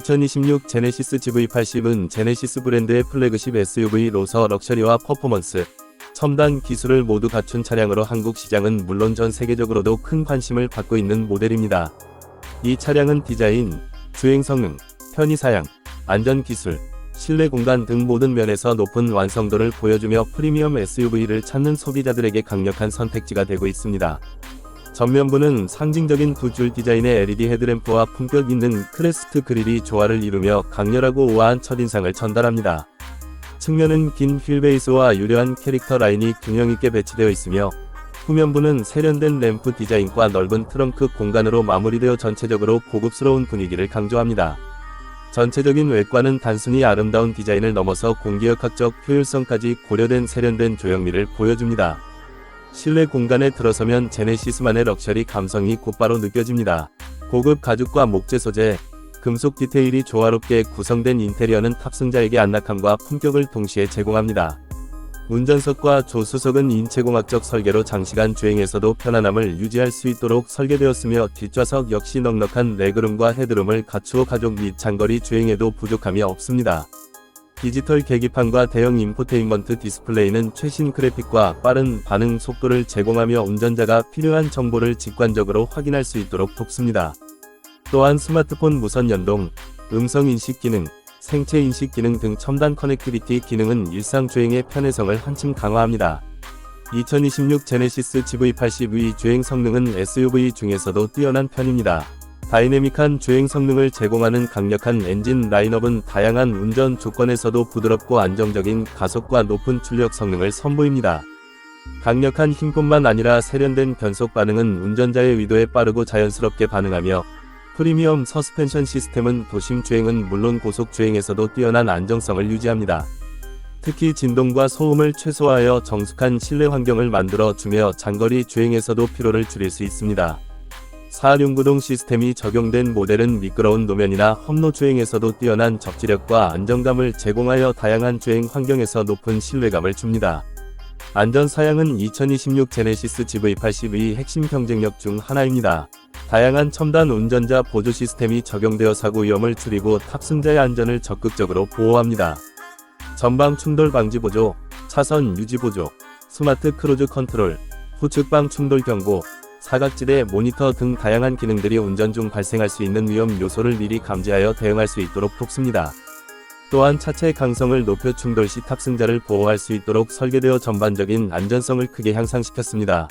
2026 제네시스 GV80은 제네시스 브랜드의 플래그십 SUV 로서 럭셔리와 퍼포먼스, 첨단 기술을 모두 갖춘 차량으로 한국 시장은 물론 전 세계적으로도 큰 관심을 받고 있는 모델입니다. 이 차량은 디자인, 주행 성능, 편의 사양, 안전 기술, 실내 공간 등 모든 면에서 높은 완성도를 보여주며 프리미엄 SUV를 찾는 소비자들에게 강력한 선택지가 되고 있습니다. 전면부는 상징적인 두 줄 디자인의 LED 헤드램프와 품격 있는 크레스트 그릴이 조화를 이루며 강렬하고 우아한 첫인상을 전달합니다. 측면은 긴 휠베이스와 유려한 캐릭터 라인이 균형 있게 배치되어 있으며 후면부는 세련된 램프 디자인과 넓은 트렁크 공간으로 마무리되어 전체적으로 고급스러운 분위기를 강조합니다. 전체적인 외관은 단순히 아름다운 디자인을 넘어서 공기역학적 효율성까지 고려된 세련된 조형미를 보여줍니다. 실내 공간에 들어서면 제네시스만의 럭셔리 감성이 곧바로 느껴집니다. 고급 가죽과 목재 소재, 금속 디테일이 조화롭게 구성된 인테리어는 탑승자에게 안락함과 품격을 동시에 제공합니다. 운전석과 조수석은 인체공학적 설계로 장시간 주행에서도 편안함을 유지할 수 있도록 설계되었으며 뒷좌석 역시 넉넉한 레그룸과 헤드룸을 갖추어 가족 및 장거리 주행에도 부족함이 없습니다. 디지털 계기판과 대형 인포테인먼트 디스플레이는 최신 그래픽과 빠른 반응 속도를 제공하며 운전자가 필요한 정보를 직관적으로 확인할 수 있도록 돕습니다. 또한 스마트폰 무선 연동, 음성 인식 기능, 생체 인식 기능 등 첨단 커넥티비티 기능은 일상 주행의 편의성을 한층 강화합니다. 2026 제네시스 GV80의 주행 성능은 SUV 중에서도 뛰어난 편입니다. 다이내믹한 주행 성능을 제공하는 강력한 엔진 라인업은 다양한 운전 조건에서도 부드럽고 안정적인 가속과 높은 출력 성능을 선보입니다. 강력한 힘뿐만 아니라 세련된 변속 반응은 운전자의 의도에 빠르고 자연스럽게 반응하며 프리미엄 서스펜션 시스템은 도심 주행은 물론 고속 주행에서도 뛰어난 안정성을 유지합니다. 특히 진동과 소음을 최소화하여 정숙한 실내 환경을 만들어 주며 장거리 주행에서도 피로를 줄일 수 있습니다. 4륜구동 시스템이 적용된 모델은 미끄러운 노면이나 험로 주행에서도 뛰어난 적지력과 안정감을 제공하여 다양한 주행 환경에서 높은 신뢰감을 줍니다. 안전 사양은 2026 제네시스 GV80의 핵심 경쟁력 중 하나입니다. 다양한 첨단 운전자 보조 시스템이 적용되어 사고 위험을 줄이고 탑승자의 안전을 적극적으로 보호합니다. 전방 충돌 방지 보조, 차선 유지 보조, 스마트 크루즈 컨트롤, 후측방 충돌 경고, 사각지대 모니터 등 다양한 기능들이 운전 중 발생할 수 있는 위험 요소를 미리 감지하여 대응할 수 있도록 돕습니다. 또한 차체 강성을 높여 충돌 시 탑승자를 보호할 수 있도록 설계되어 전반적인 안전성을 크게 향상시켰습니다.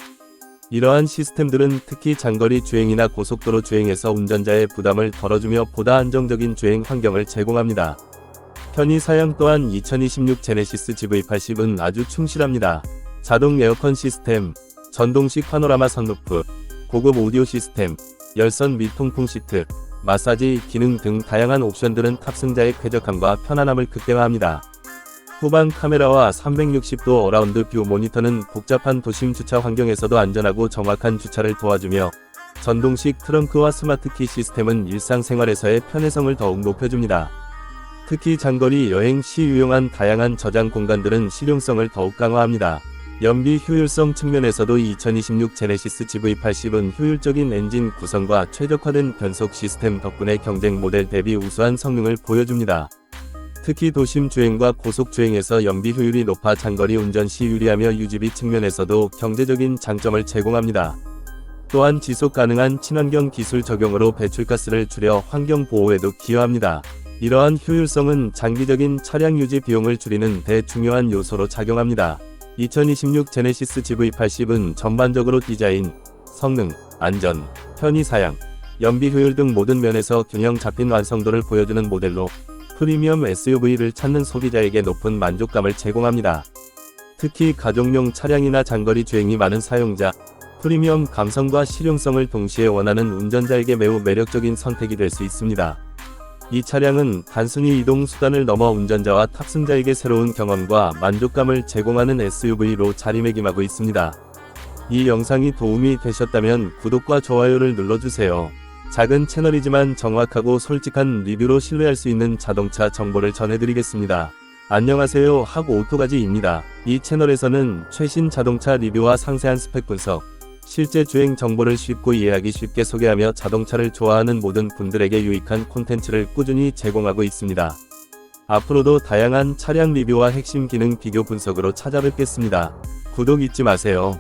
이러한 시스템들은 특히 장거리 주행이나 고속도로 주행에서 운전자의 부담을 덜어주며 보다 안정적인 주행 환경을 제공합니다. 편의 사양 또한 2026 제네시스 GV80은 아주 충실합니다. 자동 에어컨 시스템, 전동식 파노라마 선루프, 고급 오디오 시스템, 열선 및 통풍 시트, 마사지 기능 등 다양한 옵션들은 탑승자의 쾌적함과 편안함을 극대화합니다. 후방 카메라와 360도 어라운드 뷰 모니터는 복잡한 도심 주차 환경에서도 안전하고 정확한 주차를 도와주며 전동식 트렁크와 스마트키 시스템은 일상생활에서의 편의성을 더욱 높여줍니다. 특히 장거리 여행 시 유용한 다양한 저장 공간들은 실용성을 더욱 강화합니다. 연비 효율성 측면에서도 2026 제네시스 GV80은 효율적인 엔진 구성과 최적화된 변속 시스템 덕분에 경쟁 모델 대비 우수한 성능을 보여줍니다. 특히 도심 주행과 고속 주행에서 연비 효율이 높아 장거리 운전 시 유리하며 유지비 측면에서도 경제적인 장점을 제공합니다. 또한 지속 가능한 친환경 기술 적용으로 배출가스를 줄여 환경 보호에도 기여합니다. 이러한 효율성은 장기적인 차량 유지 비용을 줄이는 대 중요한 요소로 작용합니다. 2026 제네시스 GV80은 전반적으로 디자인, 성능, 안전, 편의 사양, 연비 효율 등 모든 면에서 균형 잡힌 완성도를 보여주는 모델로 프리미엄 SUV를 찾는 소비자에게 높은 만족감을 제공합니다. 특히 가족용 차량이나 장거리 주행이 많은 사용자, 프리미엄 감성과 실용성을 동시에 원하는 운전자에게 매우 매력적인 선택이 될 수 있습니다. 이 차량은 단순히 이동 수단을 넘어 운전자와 탑승자에게 새로운 경험과 만족감을 제공하는 SUV로 자리매김하고 있습니다. 이 영상이 도움이 되셨다면 구독과 좋아요를 눌러주세요. 작은 채널이지만 정확하고 솔직한 리뷰로 신뢰할 수 있는 자동차 정보를 전해드리겠습니다. 안녕하세요 하고 오토가지입니다. 이 채널에서는 최신 자동차 리뷰와 상세한 스펙 분석, 실제 주행 정보를 쉽고 이해하기 쉽게 소개하며 자동차를 좋아하는 모든 분들에게 유익한 콘텐츠를 꾸준히 제공하고 있습니다. 앞으로도 다양한 차량 리뷰와 핵심 기능 비교 분석으로 찾아뵙겠습니다. 구독 잊지 마세요.